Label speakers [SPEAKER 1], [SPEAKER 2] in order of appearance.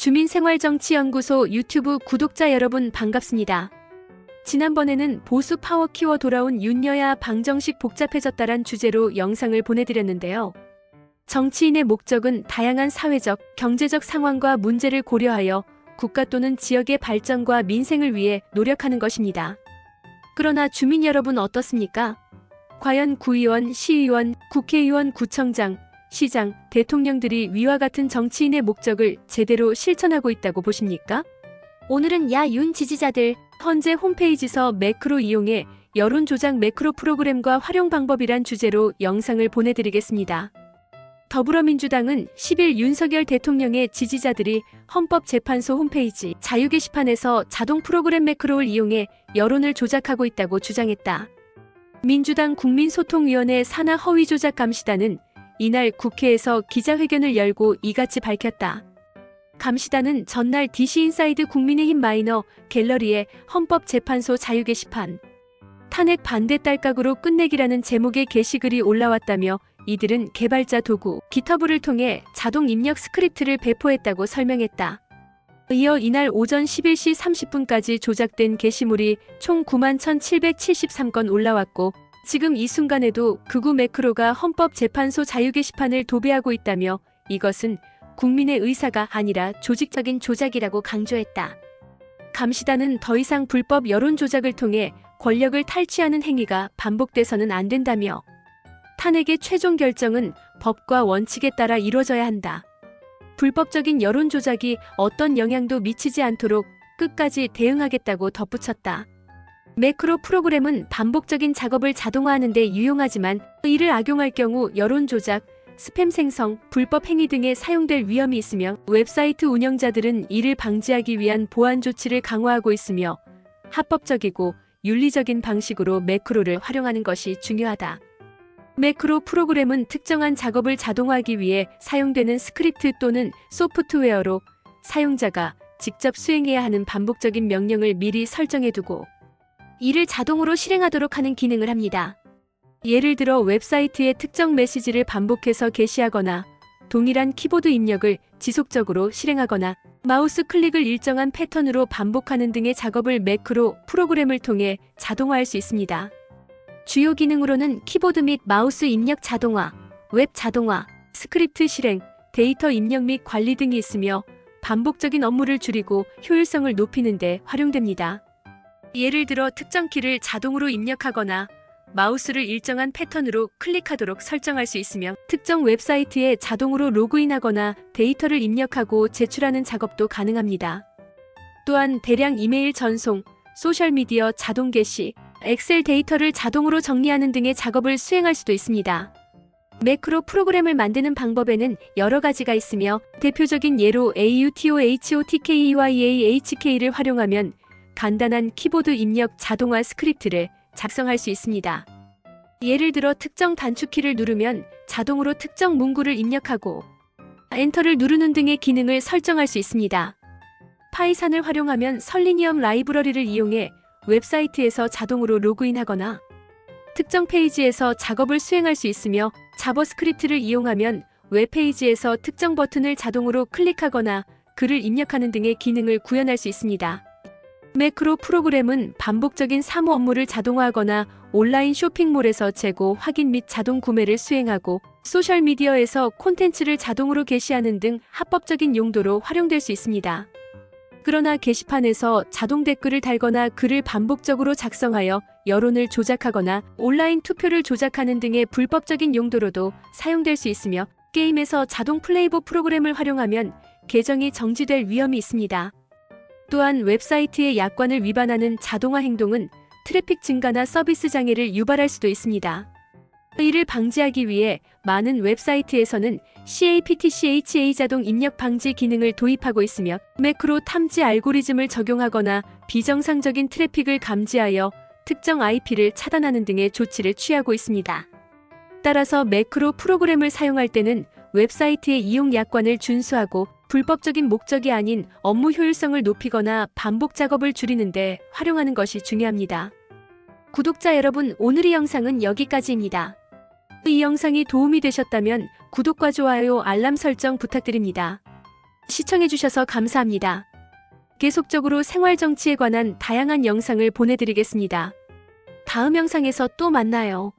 [SPEAKER 1] 주민생활정치연구소 유튜브 구독자 여러분 반갑습니다. 지난번에는 보수 파워 키워 돌아온 윤여야 방정식 복잡해졌다란 주제로 영상을 보내드렸는데요. 정치인의 목적은 다양한 사회적, 경제적 상황과 문제를 고려하여 국가 또는 지역의 발전과 민생을 위해 노력하는 것입니다. 그러나 주민 여러분 어떻습니까? 과연 구의원, 시의원, 국회의원, 구청장, 시장, 대통령들이 위와 같은 정치인의 목적을 제대로 실천하고 있다고 보십니까? 오늘은 야윤 지지자들 현재 홈페이지서 매크로 이용해 여론 조작 매크로 프로그램과 활용 방법이란 주제로 영상을 보내드리겠습니다. 더불어민주당은 10일 윤석열 대통령의 지지자들이 헌법재판소 홈페이지 자유 게시판에서 자동 프로그램 매크로를 이용해 여론을 조작하고 있다고 주장했다. 민주당 국민소통위원회 산하 허위 조작 감시단은 이날 국회에서 기자회견을 열고 이같이 밝혔다. 감시단은 전날 DC인사이드 국민의힘 마이너 갤러리에 헌법재판소 자유 게시판 탄핵 반대 딸깍으로 끝내기라는 제목의 게시글이 올라왔다며 이들은 개발자 도구 기터브를 통해 자동 입력 스크립트를 배포했다고 설명했다. 이어 이날 오전 11시 30분까지 조작된 게시물이 총 9만 1,773건 올라왔고 지금 이 순간에도 극우 매크로가 헌법재판소 자유 게시판을 도배하고 있다며 이것은 국민의 의사가 아니라 조직적인 조작이라고 강조했다. 감시단은 더 이상 불법 여론 조작을 통해 권력을 탈취하는 행위가 반복돼서는 안 된다며 탄핵의 최종 결정은 법과 원칙에 따라 이루어져야 한다. 불법적인 여론 조작이 어떤 영향도 미치지 않도록 끝까지 대응하겠다고 덧붙였다. 매크로 프로그램은 반복적인 작업을 자동화하는 데 유용하지만 이를 악용할 경우 여론 조작, 스팸 생성, 불법 행위 등에 사용될 위험이 있으며 웹사이트 운영자들은 이를 방지하기 위한 보안 조치를 강화하고 있으며 합법적이고 윤리적인 방식으로 매크로를 활용하는 것이 중요하다. 매크로 프로그램은 특정한 작업을 자동화하기 위해 사용되는 스크립트 또는 소프트웨어로 사용자가 직접 수행해야 하는 반복적인 명령을 미리 설정해두고 이를 자동으로 실행하도록 하는 기능을 합니다. 예를 들어 웹사이트의 특정 메시지를 반복해서 게시하거나 동일한 키보드 입력을 지속적으로 실행하거나 마우스 클릭을 일정한 패턴으로 반복하는 등의 작업을 매크로 프로그램을 통해 자동화할 수 있습니다. 주요 기능으로는 키보드 및 마우스 입력 자동화, 웹 자동화, 스크립트 실행, 데이터 입력 및 관리 등이 있으며 반복적인 업무를 줄이고 효율성을 높이는 데 활용됩니다. 예를 들어 특정 키를 자동으로 입력하거나 마우스를 일정한 패턴으로 클릭하도록 설정할 수 있으며 특정 웹사이트에 자동으로 로그인하거나 데이터를 입력하고 제출하는 작업도 가능합니다. 또한 대량 이메일 전송, 소셜미디어 자동 게시, 엑셀 데이터를 자동으로 정리하는 등의 작업을 수행할 수도 있습니다. 매크로 프로그램을 만드는 방법에는 여러 가지가 있으며 대표적인 예로 AUTOHOTKEYAHK를 활용하면 간단한 키보드 입력 자동화 스크립트를 작성할 수 있습니다. 예를 들어 특정 단축키를 누르면 자동으로 특정 문구를 입력하고 엔터를 누르는 등의 기능을 설정할 수 있습니다. 파이산을 활용하면 설리니엄 라이브러리를 이용해 웹사이트에서 자동으로 로그인하거나 특정 페이지에서 작업을 수행할 수 있으며 자버스크립트를 이용하면 웹페이지에서 특정 버튼을 자동으로 클릭하거나 글을 입력하는 등의 기능을 구현할 수 있습니다. 매크로 프로그램은 반복적인 사무 업무를 자동화하거나 온라인 쇼핑몰에서 재고, 확인 및 자동 구매를 수행하고 소셜미디어에서 콘텐츠를 자동으로 게시하는 등 합법적인 용도로 활용될 수 있습니다. 그러나 게시판에서 자동 댓글을 달거나 글을 반복적으로 작성하여 여론을 조작하거나 온라인 투표를 조작하는 등의 불법적인 용도로도 사용될 수 있으며 게임에서 자동 플레이보 프로그램을 활용하면 계정이 정지될 위험이 있습니다. 또한 웹사이트의 약관을 위반하는 자동화 행동은 트래픽 증가나 서비스 장애를 유발할 수도 있습니다. 이를 방지하기 위해 많은 웹사이트에서는 CAPTCHA 자동 입력 방지 기능을 도입하고 있으며 매크로 탐지 알고리즘을 적용하거나 비정상적인 트래픽을 감지하여 특정 IP를 차단하는 등의 조치를 취하고 있습니다. 따라서 매크로 프로그램을 사용할 때는 웹사이트의 이용 약관을 준수하고 불법적인 목적이 아닌 업무 효율성을 높이거나 반복 작업을 줄이는데 활용하는 것이 중요합니다. 구독자 여러분, 오늘의 영상은 여기까지입니다. 이 영상이 도움이 되셨다면 구독과 좋아요, 알람 설정 부탁드립니다. 시청해주셔서 감사합니다. 계속적으로 생활 정치에 관한 다양한 영상을 보내드리겠습니다. 다음 영상에서 또 만나요.